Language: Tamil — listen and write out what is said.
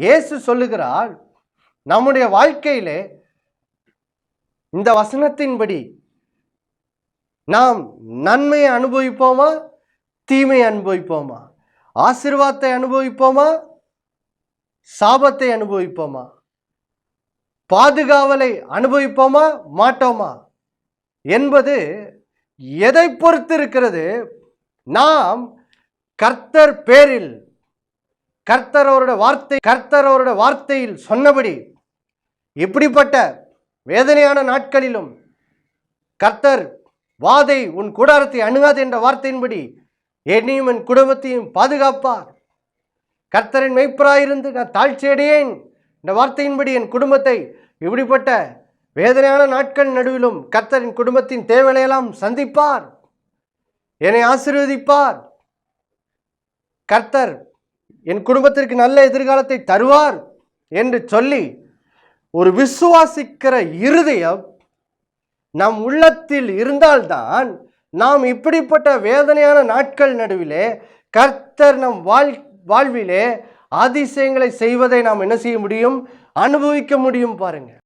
இயேசு சொல்லுகிறார் நம்முடைய வாழ்க்கையிலே இந்த வசனத்தின்படி நாம் நன்மையை அனுபவிப்போமா தீமையை அனுபவிப்போமா ஆசிர்வாதத்தை அனுபவிப்போமா சாபத்தை அனுபவிப்போமா பாதுகாவலை அனுபவிப்போமா மாட்டோமா என்பது எதை பொறுத்து இருக்கிறது? நாம் கர்த்தர் பேரில் கர்த்தர் அவருடைய வார்த்தை கர்த்தர் அவருடைய வார்த்தையில் சொன்னபடி இப்படிப்பட்ட வேதனையான நாட்களிலும் கர்த்தர் வாதை உன் கூடாரத்தை அணுகாது என்ற வார்த்தையின்படி என்னையும் என் குடும்பத்தையும் பாதுகாப்பார். கர்த்தரின் மெய்ப்பராயிருந்து நான் தாழ்ச்சியடையேன் இந்த வார்த்தையின்படி என் குடும்பத்தை இப்படிப்பட்ட வேதனையான நாட்கள் நடுவிலும் கர்த்தரின் குடும்பத்தின் தேவையெல்லாம் சந்திப்பார். என்னை ஆசீர்வதிப்பார். கர்த்தர் என் குடும்பத்திற்கு நல்ல எதிர்காலத்தை தருவார் என்று சொல்லி ஒரு விசுவாசிக்கிற இருதயம் நம் உள்ளத்தில் இருந்தால்தான் நாம் இப்படிப்பட்ட வேதனையான நாட்கள் நடுவிலே கர்த்தர் நம் வாழ் வாழ்விலே அதிசயங்களை செய்வதை நாம் என்ன செய்ய முடியும்? அனுபவிக்க முடியும் பாருங்கள்